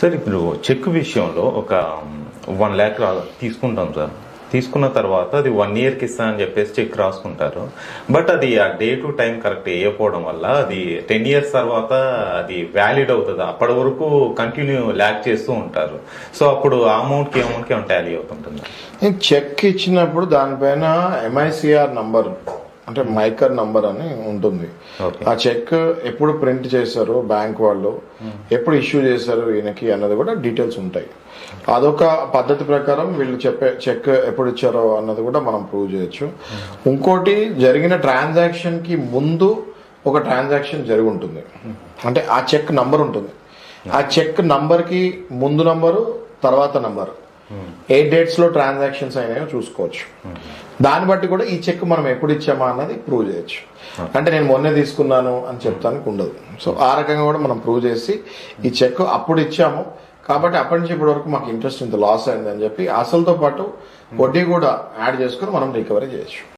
Sir ఇప్పుడు check విషయంలో ఒక వన్ ల్యాక్ తీసుకుంటాం సార్. తీసుకున్న తర్వాత అది వన్ ఇయర్కి ఇస్తా అని చెప్పేసి చెక్ రాసుకుంటారు. బట్ అది ఆ డే టు టైం కరెక్ట్ వేయకపోవడం వల్ల అది టెన్ ఇయర్స్ తర్వాత అది వ్యాలిడ్ అవుతుంది? అప్పటి వరకు కంటిన్యూ ల్యాక్ చేస్తూ ఉంటారు. సో అప్పుడు ఆ అమౌంట్కి అమౌంట్కి ఏమైనా టాలీ అవుతుంటుంది? చెక్ ఇచ్చినప్పుడు దానిపైన ఎంఐసిఆర్ నంబర్ అంటే మైకర్ నంబర్ అని ఉంటుంది. ఆ చెక్ ఎప్పుడు ప్రింట్ చేశారు బ్యాంక్ వాళ్ళు ఎప్పుడు ఇష్యూ చేశారు ఈయనకి అన్నది కూడా డీటెయిల్స్ ఉంటాయి. అదొక పద్ధతి ప్రకారం వీళ్ళు చెప్పే చెక్ ఎప్పుడు ఇచ్చారో అన్నది కూడా మనం ప్రూవ్ చేయొచ్చు. ఇంకోటి జరిగిన ట్రాన్సాక్షన్కి ముందు ఒక ట్రాన్సాక్షన్ జరిగి ఉంటుంది. అంటే ఆ చెక్ నంబర్ ఉంటుంది. ఆ చెక్ నంబర్కి ముందు నంబరు తర్వాత నంబర్. ఏ డేట్స్లో ట్రాన్సాక్షన్స్ అయినాయో చూసుకోవచ్చు. దాన్ని బట్టి కూడా ఈ చెక్ మనం ఎప్పుడు ఇచ్చామా అన్నది ప్రూవ్ చేయొచ్చు. అంటే నేను మొన్నే తీసుకున్నాను అని చెప్తానికి ఉండదు. సో ఆ రకంగా కూడా మనం ప్రూవ్ చేసి ఈ చెక్ అప్పుడు ఇచ్చాము. కాబట్టి అప్పటి నుంచి ఇప్పటి వరకు మాకు ఇంట్రెస్ట్ ఇంత లాస్ అయింది అని చెప్పి అసలుతో పాటు వడ్డీ కూడా యాడ్ చేసుకుని మనం రికవరీ చేయొచ్చు.